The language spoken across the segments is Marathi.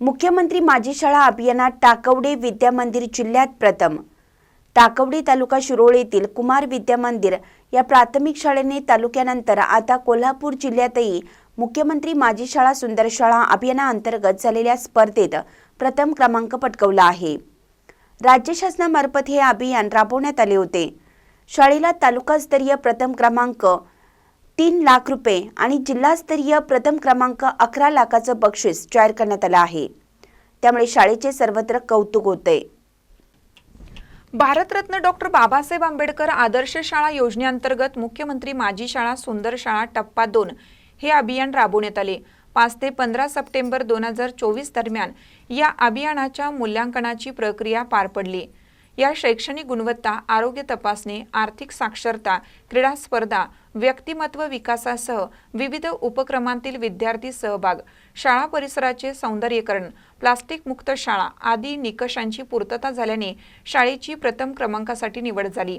मुख्यमंत्री माझी शाळा अभियानात टाकवडे विद्या मंदिर जिल्ह्यात प्रथम. टाकवडे तालुका शिरोळ येथील कुमार विद्या मंदिर या प्राथमिक शाळेने तालुक्यानंतर आता कोल्हापूर जिल्ह्यातही मुख्यमंत्री माझी शाळा सुंदर शाळा अभियानाअंतर्गत झालेल्या स्पर्धेत प्रथम क्रमांक पटकवला आहे. राज्य शासनामार्फत हे अभियान राबवण्यात आले होते. शाळेला तालुकास्तरीय प्रथम क्रमांक तीन लाख रुपये आणि जिल्हास्तरीय प्रथम क्रमांक अकरा लाखाचं बक्षीस जाहीर करण्यात आलं आहे. त्यामुळे शाळेचे सर्वत्र कौतुक होते भारतरत्न डॉक्टर बाबासाहेब आंबेडकर आदर्श शाळा योजनेअंतर्गत मुख्यमंत्री माजी शाळा सुंदर शाळा टप्पा दोन हे अभियान राबवण्यात आले. पाच ते पंधरा सप्टेंबर दोन हजार चोवीस दरम्यान या अभियानाच्या मूल्यांकनाची प्रक्रिया पार पडली. या शैक्षणिक गुणवत्ता आरोग्य तपासणी आर्थिक साक्षरता क्रीडा स्पर्धा व्यक्तिमत्व विकासासह विविध उपक्रमांतील विद्यार्थी सहभाग शाळा परिसराचे सौंदर्यीकरण प्लास्टिक मुक्त शाळा आदी निकषांची पूर्तता झाल्याने शाळेची प्रथम क्रमांकासाठी निवड झाली.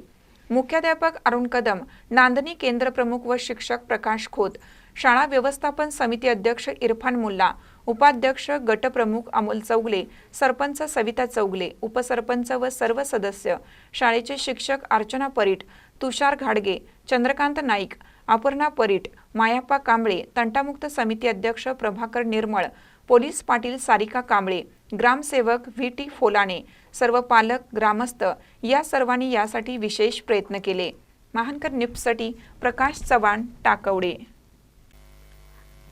मुख्याध्यापक अरुण कदम नांदणी केंद्र प्रमुख व शिक्षक प्रकाश खोत शाळा व्यवस्थापन समिती अध्यक्ष इरफान मुल्ला उपाध्यक्ष गटप्रमुख अमोल चौगले सरपंच सविता चौगले उपसरपंच व सर्व सदस्य शाळेचे शिक्षक अर्चना परीट तुषार घाडगे चंद्रकांत नाईक अपर्णा परीट मायाप्पा कांबळे तंटामुक्त समिती अध्यक्ष प्रभाकर निर्मळ पोलीस पाटील सारिका कांबळे ग्रामसेवक व्ही टी फोलाणे सर्व पालक ग्रामस्थ या सर्वांनी यासाठी विशेष प्रयत्न केले. महानकर निप्ससाठी प्रकाश चव्हाण टाकवडे.